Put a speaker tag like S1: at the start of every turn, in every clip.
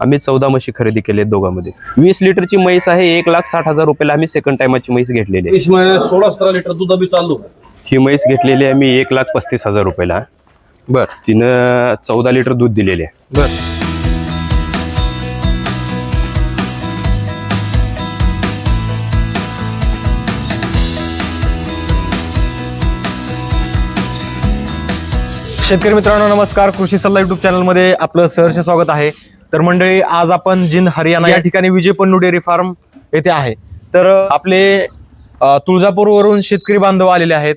S1: आम्ही चौदा म्हशी खरेदी केले दोघांमध्ये. वीस लिटरची म्हैस आहे एक लाख साठ हजार रुपयाला आम्ही सेकंड टायमाची म्हैस घेतलेली आहे.
S2: इसमें सोलह सत्रह लीटर दूध अभी चालू है
S1: ही म्हैस घेतलेली आहे मी एक लाख पस्तीस हजार रुपयाला.
S3: बर.
S1: तिनं चौदा लिटर दूध दिलेले आहे.
S3: बर. शेतकरी मित्रांनो नमस्कार. कृषी सल्ला युट्यूब चॅनलमध्ये आपलं सहर्ष स्वागत आहे. तर मंडळी आज आपण जिन हरियाणा या ठिकाणी विजय पन्नू डेअरी फार्म येथे आहे. तर आपले अ, तुळजापूरवरून शेतकरी बांधव आलेले आहेत.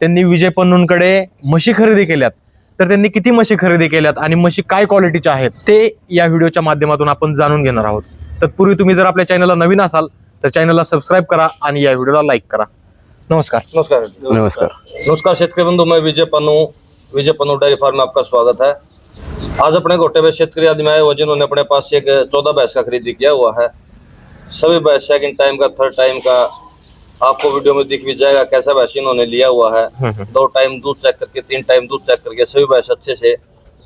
S3: त्यांनी विजय पन्नूंकडे म्हशी खरेदी केल्यात. तर त्यांनी किती म्हशी खरेदी केल्यात आणि म्हशी काय क्वालिटीच्या आहेत ते या व्हिडिओच्या माध्यमातून आपण जाणून घेणार आहोत. तत्पूर्वी तुम्ही जर आपल्या चॅनलला नवीन असाल तर चॅनलला सबस्क्राईब करा आणि या व्हिडिओला लाईक करा. नमस्कार.
S2: नमस्कार.
S1: नमस्कार.
S2: नमस्कार. शेतकरी बंधु मैं विजय पन्नू विजय पन्नू डेयरी फार्म में आपका स्वागत है. आज अपने गोटे में शेतकरी आदमी आए हुए जिन्होंने अपने पास से एक चौदह भैंस का खरीदी किया हुआ है। सभी भैंस सेकंड टाइम का थर्ड टाइम का आपको वीडियो में दिख भी जाएगा कैसा भैंस इन्होंने लिया हुआ है। दो टाइम दूध चेक करके तीन टाइम दूध चेक करके सभी भैंस अच्छे से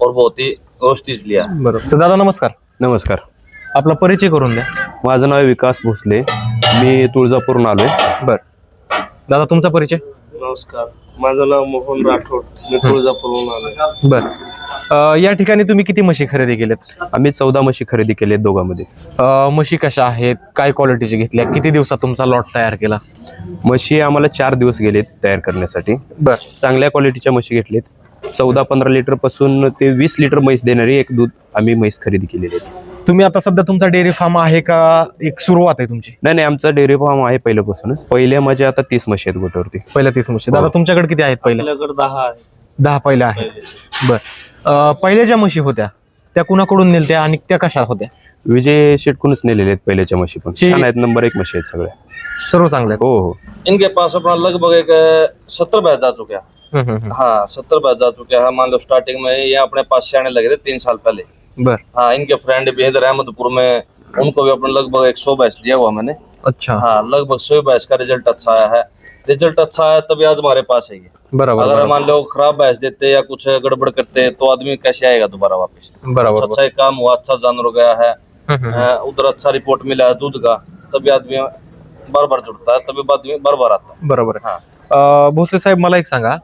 S2: और बहुत ही व्यवस्थित लिया।
S3: बरोबर। तर दादा नमस्कार।
S1: नमस्कार।
S3: आपला परिचय करून द्या।
S1: माझं नाव आहे विकास भोसले. मी तुळजापूरहून आलोय.
S3: बर. दादा तुमचा परिचय?
S4: नमस्कार. माझं नाव मोहन राठोड. मी तुळजापूरहून आलोय.
S3: बर. अ, या ठिकाणी तुम्ही किती म्हशी खरेदी केल्यात
S1: आम्ही चौदा म्हशी खरेदी केले दोघांमध्ये.
S3: अ, म्हशी कशा आहेत? काय क्वालिटीचे घेतल्या? किती दिवसात तुमचा लॉट तयार केला?
S1: म्हशी आम्हाला चार दिवस गेलेत तयार करण्यासाठी.
S3: बर.
S1: चांगल्या क्वालिटीच्या म्हशी घेतलेत. चौदा पंधरा लिटरपासून ते वीस लिटर म्हैस देणारी एक दूध आम्ही म्हैस खरेदी केलेली आहे.
S3: तुम्ही आता सध्या तुमचा डेअरी फार्म आहे का? एक सुरुवात आहे तुमची.
S1: नाही नाही आमचा डेअरी फार्म आहे पहिल्यापासूनच. पहिल्या माझ्या आता तीस म्हशी आहेत गोट्यावरती.
S3: पहिल्या तीस म्हशी. दादा तुमच्याकडे किती आहेत पहिल्या?
S4: आपल्याकडे दहा आहे
S3: दहा पहिल्या आहेत. बर. पहिल्या ज्या म्हशी होत्या त्या कुणाकडून नेलत्या आणि त्या कशा होत्या?
S1: विजय शेटकूनच नेलेले आहेत पहिल्याच्या म्हशी पण. छान आहेत नंबर एक म्हशी आहेत सगळ्या.
S3: सर्व चांगल्या
S1: हो हो.
S2: इनके पास अपना लगभग एक सत्तर भैंस जा चुके हैं
S3: आहेत हम्म, हम्म,
S2: हाँ सत्तर भैंस जा चुके हैं मान लो स्टार्टिंग में ये अपने पास से आने लगे थे तीन साल पहले.
S3: बर.
S2: हाँ इनके फ्रेंड भी इधर अहमदपुर में उनको भी अपने लगभग एक सौ बैच दिया हुआ मैंने।
S3: अच्छा।
S2: हाँ लगभग सौ बैच का रिज़ल्ट अच्छा आया है। रिज़ल्ट अच्छा आया तभी आज हमारे पास है ये।
S3: बरोबर
S2: अगर मान लो खराब बैच देते या कुछ गड़बड़ करते तो आदमी कैसे आएगा दोबारा वापस?
S3: बरोबर
S2: अच्छा ही काम हुआ अच्छा जानवर गया है
S3: हम्म, हम्म.
S2: अ, उधर अच्छा रिपोर्ट मिला है दूध का तभी आदमी बार बार जुड़ता है तभी आदमी बार बार आता है।
S3: बरोबर.
S2: हाँ।
S3: भोसले साहेब मला एक सांगा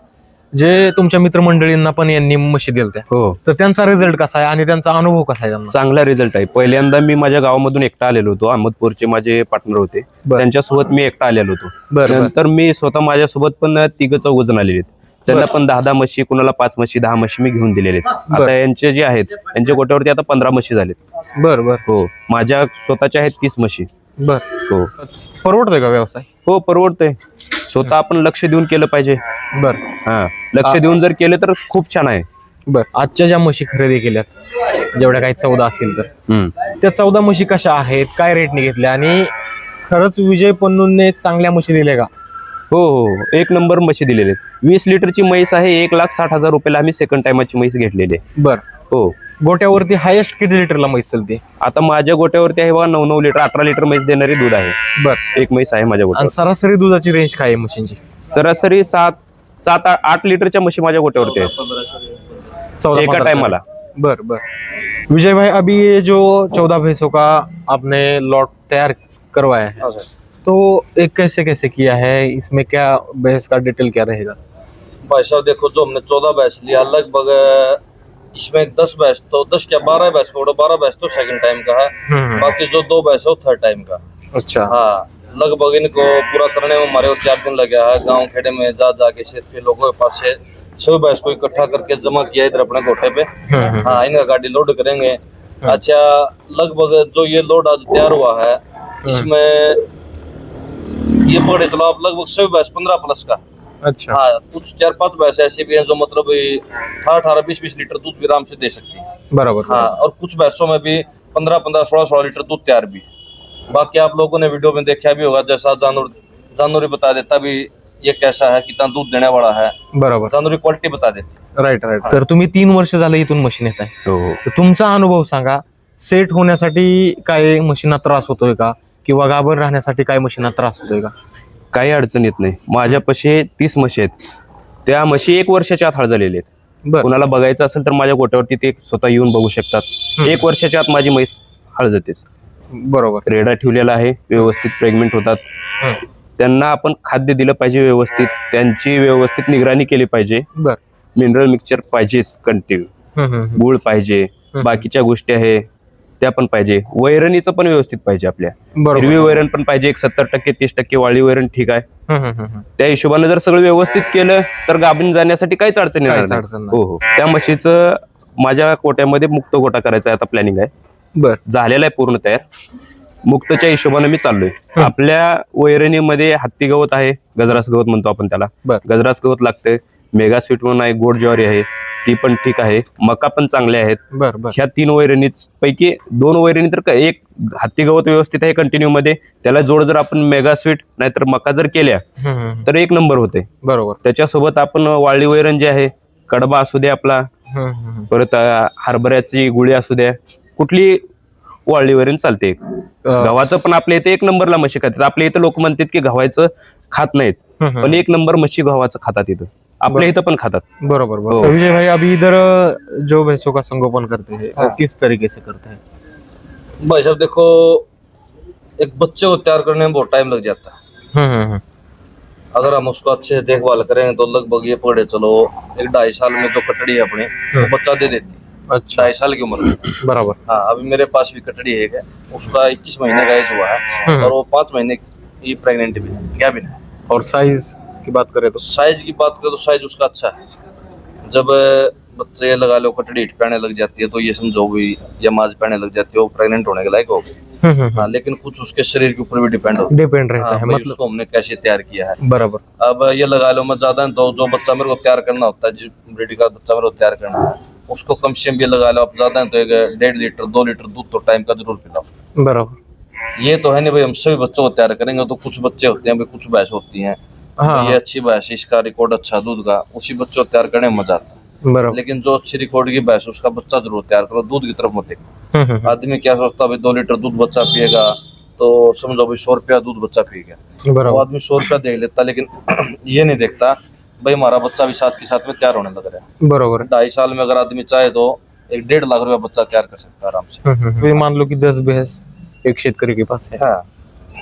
S3: जे तुमच्या मित्रमंडळींना पण यांनी म्हशी दिलत्या.
S1: हो.
S3: तर त्यांचा रिझल्ट कसा आहे आणि त्यांचा अनुभव कसा आहे त्यांना?
S1: चांगला रिझल्ट आहे. पहिल्यांदा मी माझ्या गावामधून एकटा आलेलो होतो. अहमदपूरचे माझे पार्टनर होते.
S3: बर.
S1: त्यांच्यासोबत मी एकटा आलेलो होतो.
S3: बर
S1: नंतर मी स्वतः माझ्यासोबत पण तिघ चौघ जण आलेले आहेत. त्यांना पण दहा दहा म्हशी कुणाला पाच म्हशी दहा म्हशी मी घेऊन दिलेले आहेत.
S3: बर.
S1: आता यांचे जे आहेत यांच्या गोट्यावरती आता पंधरा म्हशी झालेत.
S3: बर बर.
S1: हो. माझ्या स्वतःच्या आहेत तीस म्हशी
S3: बर.
S1: हो.
S3: परवडतोय का व्यवसाय?
S1: हो परवडतंय. स्वतः आपण लक्ष देऊन केलं पाहिजे.
S3: बर.
S1: हा. लक्ष देऊन जर केलं तर खूप छान आहे.
S3: बर. आजच्या ज्या म्हशी खरेदी केल्यात जेवढ्या काही चौदा असतील तर. त्या चौदा म्हशी कशा आहेत काय रेटने घेतल्या? आणि खरंच विजय पन्नूने चांगल्या म्हशी दिल्या का?
S1: हो हो एक नंबर म्हशी दिलेले वीस लिटरची म्हैस आहे एक लाख साठ हजार रुपयाला आम्ही सेकंड टायमाची म्हैस घेतलेली आहे.
S3: बर.
S1: हो.
S3: गोट्यावरती हायेस्ट किती लिटरला म्हैस चालते?
S1: आता माझ्या गोट्यावरती आहे बघा नऊ नऊ लिटर अठरा लिटर म्हैस देणारी दूध आहे.
S3: बर.
S1: एक म्हैस आहे माझ्या गोट्यावर
S3: सरासरी दुधाची रेंज काय आहे म्हशींची?
S1: सरासरी सात सात आठ लिटरच्या म्हशी माझ्या गोट्यावरती आहेत.
S3: चौदह
S1: एका
S3: पंद्रह
S1: टायमाला.
S3: बर बर. विजय भाई अभी ये जो चौदह भैंसों का आपने लॉट तैयार करवाया है
S2: हाँ
S3: तो एक कैसे कैसे किया है? इसमें क्या भैंस का डिटेल क्या रहेगा?
S2: भाई साहब देखो जो हमने चौदह बैच लिया लगभग अ, इसमें दस बैच तो दस क्या बारह बैच पकड़ो बारह बैच तो सेकंड टाइम का है। बाकी जो दो बैच है वो थर्ड टाइम का।
S3: अच्छा।
S2: हाँ। लगभग इनको पूरा करने में हमारे चार दिन लगे है। गाँव खेड़े में जा जाके क्षेत्र के लोगों के पास से सभी बैच को इकट्ठा करके जमा किया इधर अपने कोठे पे।
S3: हम्म,
S2: हाँ इनका गाड़ी लोड करेंगे। अच्छा लगभग जो ये लोड आज तैयार हुआ है इसमें ये पकड़े चलो आप लगभग सभी बैच पंद्रह प्लस का।
S3: अच्छा।
S2: हाँ कुछ चार पाँच भैंस ऐसी भी हैं जो मतलब अठारह अठारह बीस बीस लीटर दूध भी आराम से दे सकती है।
S3: बराबर।
S2: हाँ और कुछ भैंसों में भी पंद्रह पंद्रह सोलह सोलह लीटर दूध तैयार भी। बाकी आप लोगों ने वीडियो में देखा भी होगा जैसा जानवर जानवर ही बता देता भी ये कैसा है कितना दूध देने वाला है।
S3: बरोबर।
S2: जानवर की क्वालिटी बता देती
S3: राईट राईट तर तुम्ही तीन वर्ष झालं इथून मशीन येत आहे
S1: हो.
S3: तर तुमचा अनुभव सांगा सेट होण्यासाठी काय मशीनला त्रास होतोय का? किंवा गाभण राहण्यासाठी काय मशीनला त्रास होतोय का?
S1: काही अडचण येत नाही. माझ्यापाशी तीस म्हशी आहेत. त्या म्हशी एक वर्षाच्या आत हळ झालेल्या आहेत.
S3: बर.
S1: कुणाला बघायचं असेल तर माझ्या गोट्यावरती ते स्वतः येऊन बघू शकतात. एक वर्षाच्या आत माझी म्हैस हळदतेच.
S3: बरोबर.
S1: रेडा ठेवलेला आहे व्यवस्थित प्रेग्नेंट होतात. त्यांना आपण खाद्य दिलं पाहिजे व्यवस्थित त्यांची व्यवस्थित निगराणी केली पाहिजे. मिनरल मिक्सचर पाहिजेच कंटिन्यू. गुळ पाहिजे. बाकीच्या गोष्टी आहे त्या पण पाहिजे. वैरणीचं पण व्यवस्थित पाहिजे आपल्या. हिरवी वैरण पण पाहिजे एक सत्तर टक्के तीस टक्के वाळी वैरण ठीक आहे. त्या हिशोबाने जर सगळं व्यवस्थित केलं तर गाभीन जाण्यासाठी काहीच अडचण नाही. हो हो. त्या म्हशीचं माझ्या कोट्यामध्ये मुक्त गोटा करायचा आहे आता प्लॅनिंग आहे.
S3: बर.
S1: झालेला आहे पूर्ण तयार. मुक्तच्या हिशोबाने मी चाललोय. आपल्या वैरणीमध्ये हत्ती गवत आहे गजरास गवत म्हणतो आपण त्याला.
S3: बर.
S1: गजरास गवत लागते मेगा स्वीट म्हणून आहे गोड ज्वारी आहे ती पण ठीक आहे मका पण चांगले आहेत.
S3: बर बर.
S1: ह्या तीन वैरणीच पैकी दोन वैरणी तर क- एक हत्ती गवत व्यवस्थित आहे कंटिन्यू मध्ये त्याला जोड जर आपण मेगा स्वीट नाहीतर मका जर केल्या
S3: हम्म, हम्म.
S1: तर एक नंबर होते.
S3: बरोबर.
S1: त्याच्यासोबत आपण वाळली वैरण जे आहे कडबा असू दे आपला
S3: हम्म, हम्म, हम्म.
S1: परत अं, हरभऱ्याची गुळी असू द्या कुठली वाळली वैरण चालते. गव्हाचं पण आपल्या इथे एक नंबरला म्हशी खातात. आपल्या इथं लोक म्हणतात की गव्हाचं खात नाहीत. पण एक नंबर म्हशी गव्हाचं खातात इथं. आपल्या इथं पण खातात.
S3: बरोबर
S1: हो.
S3: बरोबर विजय भाई अभी इधर जो भैंसों का संगोपन करते हैं वो
S2: हाँ।
S3: किस तरीके से करते हैं?
S2: भाई साहब देखो एक बच्चे को तैयार करने में बहुत टाइम लग जाता है।
S3: हम्म, हम्म, हम्म.
S2: अगर हम उसको अच्छे से देखभाल करेंगे तो लगभग ये पड़े चलो एक ढाई साल में जो कटड़ी है अपनी वो बच्चा दे देती है।
S3: अच्छा।
S2: ढाई साल की उम्र में।
S3: बराबर।
S2: हाँ अभी मेरे पास भी कटड़ी है उसका इक्कीस महीने का एज हुआ है
S3: हम्म।
S2: और वो पाँच महीने की प्रेगनेंट भी है क्या भी है
S3: और साइज़ की बात करें तो?
S2: साइज़ की बात करें तो साइज़ उसका अच्छा है। जब बच्चे लगा लो कटड़ी पहने लग जाती है तो ये समझो भी या माज पहने लग जाती है वो प्रेगनेंट होने के लायक
S3: होगी
S2: हाँ लेकिन कुछ उसके शरीर के ऊपर भी डिपेंड होता
S3: डिपेंड रहता
S2: हाँ,
S3: है मतलब
S2: उसको हमने कैसे तैयार किया है।
S3: बराबर।
S2: अब ये लगा लो मैं ज़्यादा तो जो बच्चा मेरे को तैयार करना होता है जिस ब्रीड का बच्चा मेरे को तैयार करना है उसको कम से कम ये लगा लो आप ज़्यादा तो एक डेढ़ लीटर दो लीटर दूध तो टाइम का ज़रूर पिलाओ।
S3: बराबर।
S2: ये तो है नहीं भाई हम सभी बच्चों को तैयार करेंगे तो कुछ बच्चे होते हैं भाई कुछ भैंस होती है।
S3: हाँ
S2: ये अच्छी भैंस है, इसका रिकॉर्ड अच्छा दूध का उसी बच्चों को तैयार करने में मज़ा आता है। लेकिन जो अच्छी रिकॉर्ड की भैंस उसका बच्चा ज़रूर तैयार करो दूध की तरफ़ मत देखो।
S3: हम्म, हम्म,
S2: आदमी क्या सोचता है दो लीटर दूध बच्चा पिएगा तो समझो भाई सौ रुपया दूध बच्चा पी गया। वो आदमी सौ रुपया देख लेता लेकिन ये नहीं देखता भाई हमारा बच्चा भी साथ के साथ में तैयार होने लग रहा है।
S3: बराबर।
S2: ढाई साल में अगर आदमी चाहे तो एक डेढ़ लाख रुपया बच्चा तैयार कर सकता है आराम से।
S3: हम्म, हम्म, हम्म. मान लो कि दस भैंस एक शेतकरी के पास है
S2: हाँ।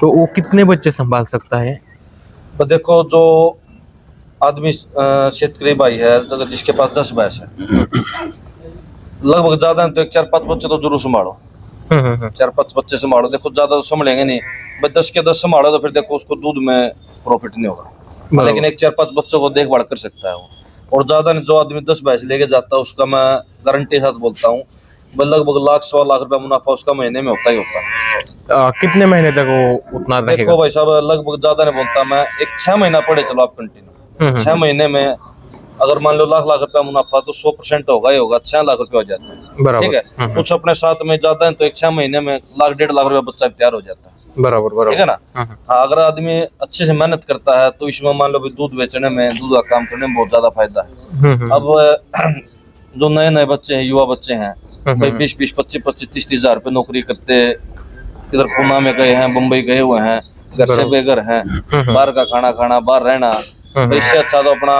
S3: तो वो कितने बच्चे संभाल सकता है?
S2: तो देखो जो आदमी शेतकरी भाई है जिसके पास दस भैंस है। लगभग ज़्यादा तो एक चार पाँच बच्चे तो ज़रूर संभालो।
S3: हम्म, हम्म, हम्म.
S2: चार पाँच बच्चे संभालो। देखो ज़्यादा तो संभलेंगे नहीं भाई दस के दस संभालो तो फिर देखो उसको दूध में प्रॉफिट नहीं होगा। लेकिन एक चार पाँच बच्चों को देखभाल कर सकता है। वो और ज़्यादा नहीं जो आदमी दस भैंस लेके जाता है उसका मैं गारंटी के साथ बोलता हूँ लगभग लाख सवा लाख रुपया मुनाफा उसका महीने में होता ही होता है।
S3: कितने महीने तक वो उतना रहेगा?
S2: देखो भाई साहब लगभग ज़्यादा नहीं बोलता मैं एक छह महीना पड़े चलो आप कंटिन्यू. छह महीने में अगर मान लो लाख लाख रुपया मुनाफा तो सौ परसेंट होगा ही होगा छह लाख रुपया हो जाता है। ठीक है?
S3: हम्म,
S2: कुछ अपने साथ में ज़्यादा है तो एक छह महीने में लाख डेढ़ लाख रुपया बच्चा तैयार हो जाता है।
S3: बराबर बराबर।
S2: ठीक है ना?
S3: हम्म,
S2: हाँ अगर आदमी अच्छे से मेहनत करता है तो इसमें मान लो दूध बेचने में दूध का काम करने में बहुत ज़्यादा फ़ायदा है।
S3: हम्म, हम्म,
S2: अब जो नए नए बच्चे हैं युवा बच्चे हैं
S3: हम्म,
S2: भाई
S3: हम्म.
S2: बीस बीस पच्चीस पच्चीस तीस तीस हज़ार रुपये नौकरी करते इधर पूना में गए हैं मुंबई गए हुए हैं घर से बेघर हैं
S3: हम्म.
S2: बाहर का खाना खाना बाहर रहना
S3: हम्म.
S2: तो इससे अच्छा तो अपना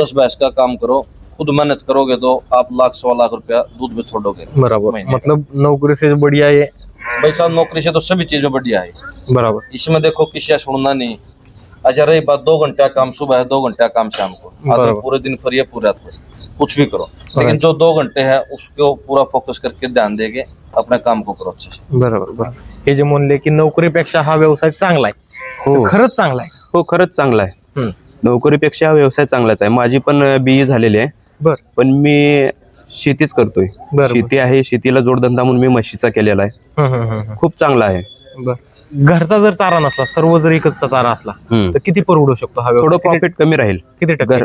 S2: दस भैंस का काम करो खुद मेहनत करोगे तो आप लाख सवा लाख रुपया दूध में छोड़ोगे।
S3: बराबर। मतलब नौकरी से बढ़िया है।
S2: भाई साहब नौकरी से तो सभी चीज़ें बढ़िया है।
S3: बराबर।
S2: इसमें देखो किसी सुनना नहीं। अच्छा रही बात दो घंटे काम सुबह है दो घंटे काम शाम को। आदमी पूरे दिन करिए पूरे रात करिए कुछ भी करो। लेकिन जो दो घंटे है उसको पूरा फोकस करके ध्यान देके अपने काम को करो अच्छे से।
S3: बरोबर हे जे म्हणले की नोकरीपेक्षा हा व्यवसाय चांगला आहे.
S1: हो।
S3: खरंच चांगला आहे.
S1: हो खरंच चांगला आहे.
S3: हम्म.
S1: नोकरीपेक्षा हा व्यवसाय चांगलाच आहे. माझी पण बीई झालेली आहे.
S3: बर.
S1: पण मी शेतीच करतोय. शेती आहे शेतीला जोडधंदा म्हणून मी म्हशीचा केलेला आहे. खूप चांगला आहे.
S3: घरचा जर चारा नसला सर्व जर एकचा चारा असला. तर किती परवडू शकतो हा
S1: थोडं प्रॉफिट कमी राहील.
S3: किती टक्के?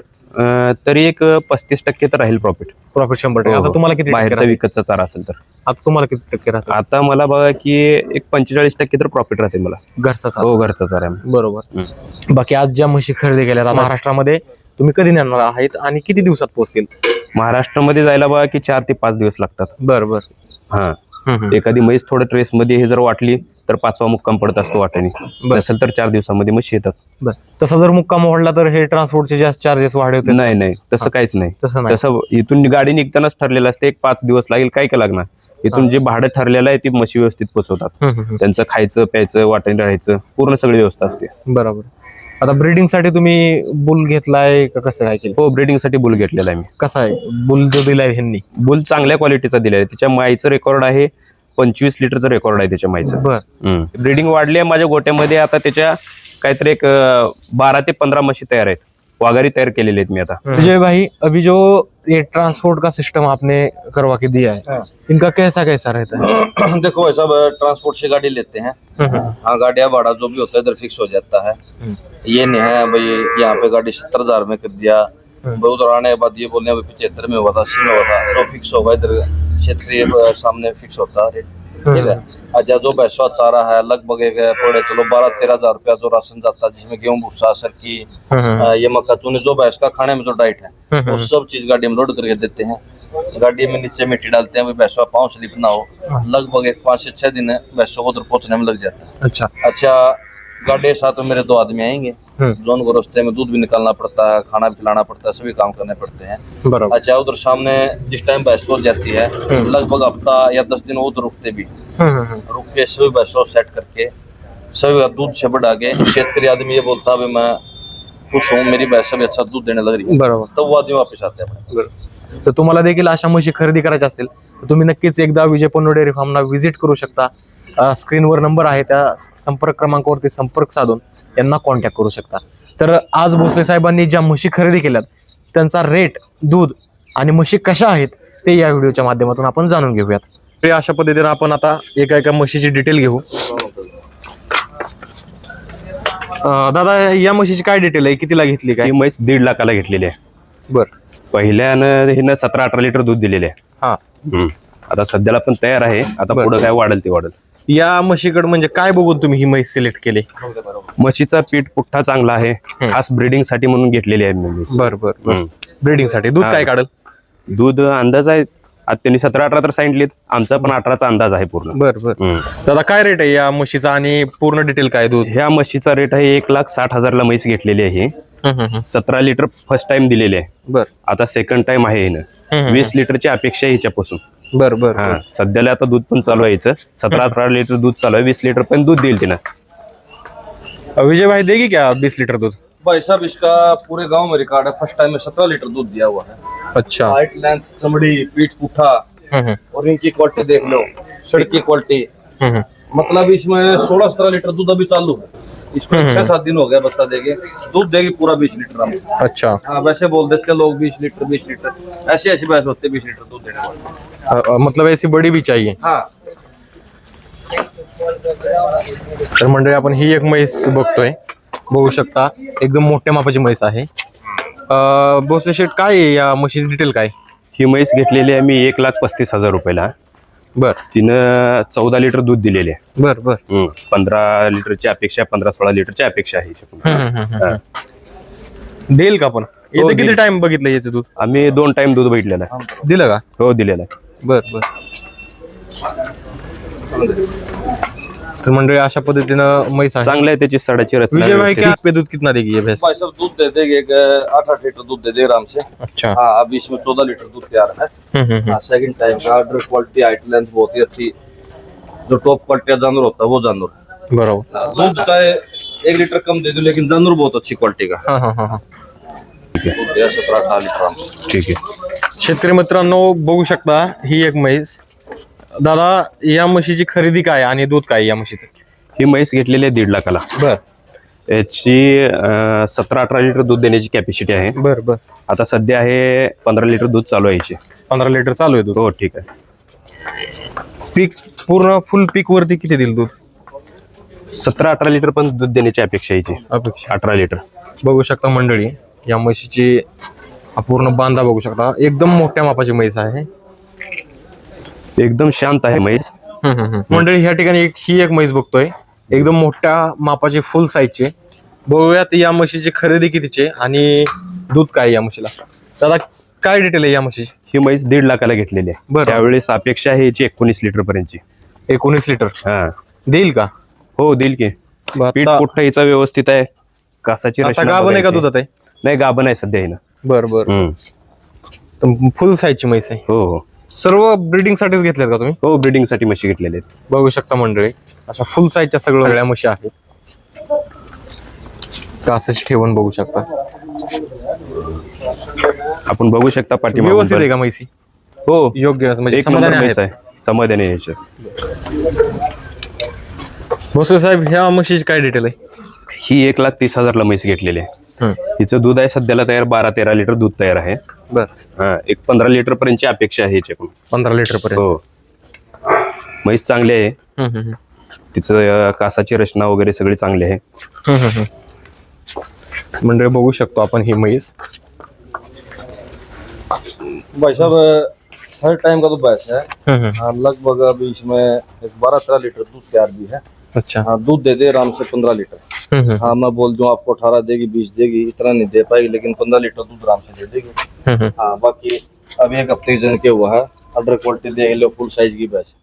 S1: तरी एक पस्तीस टक्के तर राहील प्रॉफिट
S3: प्रॉफिट शंभर टक्के. आता तुम्हाला किती टक्के
S1: बाहेरचा
S3: राहते?
S1: विकतचा चारा असेल तर.
S3: आता तुम्हाला किती टक्के राहतात
S1: आता मला बघा की एक पंचेचाळीस टक्के तर प्रॉफिट राहते मला.
S3: घरचा
S1: हो घरचा चारा आहे.
S3: बरोबर. बाकी आज ज्या म्हशी खरेदी केल्या आता महाराष्ट्रामध्ये तुम्ही कधी नेणार आहेत आणि किती दिवसात पोहोचतील?
S1: महाराष्ट्रामध्ये जायला बघा की चार ते पाच दिवस लागतात.
S3: बर बर.
S1: हा. एखादी म्हैस थोडं ट्रेस मध्ये हे जर वाटली तर पाचवा मुक्काम पडत असतो वाटाने.
S3: बर.
S1: नसेल तर चार दिवसामध्ये म्हशी येतात.
S3: तसा जर मुक्काम वाढला तर हे ट्रान्सपोर्टचे जास्त चार्जेस वाढवते
S1: नाही नाही. तसं काहीच नाही.
S3: तसं
S1: इथून गाडी निघतानाच ठरलेलं असते एक पाच दिवस लागेल काय काय लागणार? इथून जे भाडं ठरलेलं आहे ती म्हशी व्यवस्थित पोचवतात. त्यांचं खायचं प्यायचं वाटेल राहायचं पूर्ण सगळी व्यवस्था असते.
S3: बरोबर. आता ब्रीडिंगसाठी तुम्ही बुल घेतलाय का कसं काय केलं?
S1: हो ब्रिडिंगसाठी बुल घेतलेला आहे मी.
S3: कसा आहे? बुल जो दिलाय ह्यांनी.
S1: बुल चांगल्या क्वालिटीचा आहे त्याच्या माईचं रेकॉर्ड आहे पंचवीस लिटरचं रेकॉर्ड आहे त्याच्या माईचं.
S3: बर.
S1: ब्रिडिंग वाढली आहे माझ्या गोट्यामध्ये. आता त्याच्या काहीतरी एक बारा ते पंधरा म्हशी तयार आहेत. वाघारी तयार केलेले आहेत मी आता.
S3: विजय भाई अभी जो ये ट्रांसपोर्ट का सिस्टम आपने करवा के दिया है इनका कैसा कैसा रहता है?
S2: देखो भाई साहब ट्रांसपोर्ट से गाड़ी लेते हैं। हाँ गाड़िया भाड़ा जो भी होता है इधर फिक्स हो जाता है। ये नहीं है भाई यहाँ पे गाड़ी सत्तर हजार में कर दिया। उधर आने के बाद ये बोलने भाई पचहत्तर में हुआ था अस्सी में हुआ था जो फिक्स होगा इधर। क्षेत्रीय सामने फिक्स होता है। रेट ठीक है? अच्छा जो भैंसवा चारा है लगभग एक पड़े चलो बारह तेरह हज़ार रुपया जो राशन जाता है जिसमें गेहूँ भूसा सरकी ये मक्का चूने जो भैंस का खाने में जो डाइट है वो सब चीज़ गाड़ी में लोड करके देते हैं। गाड़ी में नीचे मिट्टी डालते हैं भैंसवा पाँव स्लिप ना हो। लगभग एक पाँच से छह दिन भैंसों को उधर पहुँचने में लग जाता है।
S3: अच्छा।
S2: अच्छा गाड़ी साथ में मेरे दो आदमी आएँगे।
S3: हम्म।
S2: जो उनको रास्ते में दूध भी निकालना पड़ता है खाना भी खिलाना पड़ता है सभी काम करने पड़ते हैं। अच्छा उधर सामने जिस टाइम भैंस पहुँच जाती है लगभग हफ़्ता या दस दिन उधर रुकते भी। रुक के सभी भैंसों को सेट करके सभी का दूध से बढ़ा के शेतकरी आदमी ये बोलता है मैं खुश हूँ मेरी भैंस भी अच्छा दूध देने लग रही है।
S3: बरोबर।
S2: तो वो आदमी वापस आते हैं
S3: तर तुम्हाला देखील अशा म्हशी खरेदी करायच्या तर तुम्ही नक्कीच एकदा विजय पन्नू डेअरी फार्मला व्हिजिट करू शकता. स्क्रीनवर नंबर आहे त्या संपर्क क्रमांकावरती संपर्क साधून यांना कॉन्टॅक्ट करू शकता. तर आज भोसले साहेबांनी ज्या म्हशी खरेदी केल्यात त्यांचा रेट दूध आणि म्हशी कशा आहेत ते या व्हिडिओच्या माध्यमातून आपण जाणून घेऊयात. अशा पद्धतीने आपण आता एका एका म्हशीची डिटेल घेऊ. दादा या म्हशीची काय डिटेल आहे? कितीला घेतली काय?
S1: म्हैस दीड लाखाला घेतलेली आहे.
S3: बर.
S1: पहिल्यानं हिनं सतरा अठरा लिटर दूध दिलेले आहे.
S3: हा.
S1: आता सध्याला पण तयार आहे. आता पुढे काय वाढेल ते वाढेल.
S3: या म्हशीकडे म्हणजे काय बघून तुम्ही ही म्हैस सिलेक्ट केली?
S1: म्हशीचा पीठ पुठ्ठा चांगला आहे. खास ब्रिडिंगसाठी म्हणून घेतलेली आहे मी म्हैस.
S3: बर बर बर.
S1: हम्म.
S3: ब्रीडिंगसाठी दूध. काय काढल?
S1: दूध अंदाज आहे. आता त्यांनी सतरा अठरा तर सांगितलेत. आमचा पण अठराचा अंदाज आहे पूर्ण.
S3: बर बर.
S1: हम्म.
S3: दादा काय रेट आहे या म्हशीचा आणि पूर्ण डिटेल काय दूध?
S1: ह्या म्हशीचा रेट आहे एक लाख साठ हजारला म्हैस घेतलेली आहे सतरा लिटर फर्स्ट टाइम दिलेली आहे.
S3: बर.
S1: आता सेकंड टाइम आहे हिनं. वीस लिटरची अपेक्षा आहे हिच्यापासून.
S3: बर बर
S1: हा सध्याला आता दूध पण चालू आहे सतरा अठरा लिटर दूध चालू आहे. वीस लिटर पण दूध देईल तिनं.
S3: विजय भाई देगी क्या बीस लिटर दूध?
S2: भाई साहब इसका पूरे गांव में रिकॉर्ड है. फर्स्ट टाइम में सत्रह लीटर दूध दिया हुआ है.
S3: अच्छा.
S2: हाइट लेंथ चमड़ी पीठ पुठा और इनकी क्वालिटी देख लो. सड़क की क्वालिटी मतलब इसमें सोलह सत्रह लीटर दूध अभी चालू है. इसको छह सात दिन हो गया बस्ता देके दूध देगी पूरा बीस लीटर हम।
S3: अच्छा।
S2: हाँ वैसे बोल देते हैं लोग बीस लीटर बीस लीटर। ऐसी ऐसी भैंस होती है बीस लीटर दूध देने वाली।
S3: अ, अ, मतलब ऐसी बडी भी चाहिए?
S2: हाँ।
S3: तर मंडळी आपण ही एक म्हैस बघतोय. बघू शकता. एकदम मोठ्या मापाची म्हैस आहे. अ, भोसले शेठ काय आहे या म्हशीची डिटेल काय?
S1: ही म्हैस घेतलेली आहे मी एक लाख पस्तीस हजार रुपयाला.
S3: बर.
S1: तिनं चौदा लिटर दूध दिलेले. आहे
S3: बर बर.
S1: हम्म. पंधरा लिटरची अपेक्षा पंधरा सोळा लिटरची अपेक्षा आहे हिच्याकडून. हा.
S3: देईल का पण?
S1: हो,
S3: किती
S1: देईल.
S3: टाइम बघितलं याचं दूध?
S1: आम्ही दोन टाइम दूध भेटलेलं आहे.
S3: दिलं का?
S1: हो दिलेलं आहे.
S3: बर बर. तर मंडळी अशा पद्धतीनं म्हैस आहे.
S1: चांगलं आहे त्याची सडाची रचना
S3: विजय भाई
S1: व्यवस्थित.
S3: क्या पे दूध कितना देगी ये भैंस?
S2: भाई साहब दूध दे देगी एक आठ आठ लीटर दूध दे देगी आराम से
S3: अच्छा.
S2: हाँ अभी इसमें चौदह लीटर दूध तैयार है
S3: हम्म, हम्म,
S2: हाँ सेकंड टाइम का ऑर्डर क्वालिटी हाइट लेंथ बहुत ही अच्छी जो टॉप क्वालिटी का जानवर होता है वो जानवर.
S3: बरोबर.
S2: दूध का एक लीटर कम दे दो लेकिन जानवर बहुत अच्छी क्वालिटी का.
S3: हा हा हा हा.
S2: सत्रह अठारह लीटर आराम
S1: ठीक आहे
S3: शेतकरी मित्रांनो बघू शकता ही एक म्हैस. दादा या म्हशीची खरेदी काय आणि दूध काय या म्हशीचं?
S1: ही म्हैस घेतलेली आहे दीड लाखाला.
S3: बर.
S1: याची सतरा अठरा लिटर दूध देण्याची कॅपॅसिटी आहे.
S3: बर बर.
S1: आता सध्या आहे पंधरा लिटर दूध चालू आहे याची.
S3: पंधरा लिटर चालू आहे दूध?
S1: हो ठीक आहे.
S3: पीक पूर्ण फुल पीक वरती किती देईल दूध?
S1: सतरा अठरा लिटर पण दूध देण्याची अपेक्षा आहे याची.
S3: अपेक्षा.
S1: अठरा लिटर.
S3: बघू शकता मंडळी या म्हशीची हा पूर्ण बांधा बघू शकता. एकदम मोठ्या मापाची म्हैस आहे.
S1: एकदम शांत आहे म्हैस
S3: मंडळी ह्या ठिकाणी एक ही एक म्हैस बघतोय. एकदम मोठ्या मापाची फुल साईजची बघूयात या म्हशीची खरेदी कितीची आणि दूध काय या म्हशीला. दादा काय डिटेल आहे या म्हशीची?
S1: ही म्हैस दीड लाखाला घेतलेली आहे.
S3: बरं.
S1: त्यावेळेस अपेक्षा आहे याची एकोणीस लिटर पर्यंतची.
S3: एकोणीस लिटर
S1: हा.
S3: देईल का?
S1: हो देईल की. पीठ
S3: आता
S1: पुठ्ठा हिचा व्यवस्थित आहे? कासाची
S3: आता
S1: रचना
S3: गाभण आहे का
S1: बघायची.
S3: दुधात आहे?
S1: नाही गाभण आहे सध्या हिनं.
S3: बर बर.
S1: हम्म.
S3: फुल साईजची म्हैस आहे.
S1: हो हो.
S3: सर्व ब्रीडिंग साठीच घेतल्यात का तुम्ही?
S1: हो ब्रिडिंगसाठी म्हशी घेतलेले आहेत.
S3: बघू शकता मंडळी. अशा फुल साईजच्या सगळ्या म्हशी आहेत. कासाची ठेवण बघू शकता.
S1: आपण बघू शकता पाठीमागून
S3: व्यवस्थित आहे. का म्हैसी?
S1: हो.
S3: योग्य असं म्हणजे
S1: एक नंबर
S3: समाधानी
S1: म्हैस
S3: आहेत
S1: आहे. समाधानी आहे याच्या.
S3: भोसले साहेब ह्या म्हशीची काय डिटेल आहे?
S1: ही एक लाख तीस हजारला म्हैस घेतलेली आहे. हिचं दूध आहे सध्याला तयार बारा तेरा लिटर दूध तयार आहे.
S3: बर.
S1: हा एक पंधरा लिटर पर्यंतची अपेक्षा आहे हिच्याकडून.
S3: पंधरा लिटर पर्यंत.
S1: हो. म्हैस चांगली आहे.
S3: हम्म, हम्म, हम्म.
S1: तिचं अं, कासाची रचना वगैरे सगळी चांगली आहे.
S3: हम्म, हम्म, हम्म. मंडळी बघू शकतो आपण ही म्हैस.
S2: भाई साहब हर टाइम का तो है।
S3: हम्म.
S2: हाँ, लगभग अभी इसमें एक बारह तेरह लीटर दूध तैयार भी है।
S3: अच्छा।
S2: हाँ दूध दे दे आराम से पंद्रह लीटर।
S3: हम्म, हम्म,
S2: हाँ मैं बोल दूँ आपको अठारह देगी बीस देगी इतना नहीं दे पाएगी लेकिन पंद्रह लीटर दूध आराम से दे देगी।
S3: हम्म.
S2: हाँ बाकी अभी एक हफ़्ते की जन के हुआ है अडर क्वालिटी देख लो फुल साइज़ की भैंस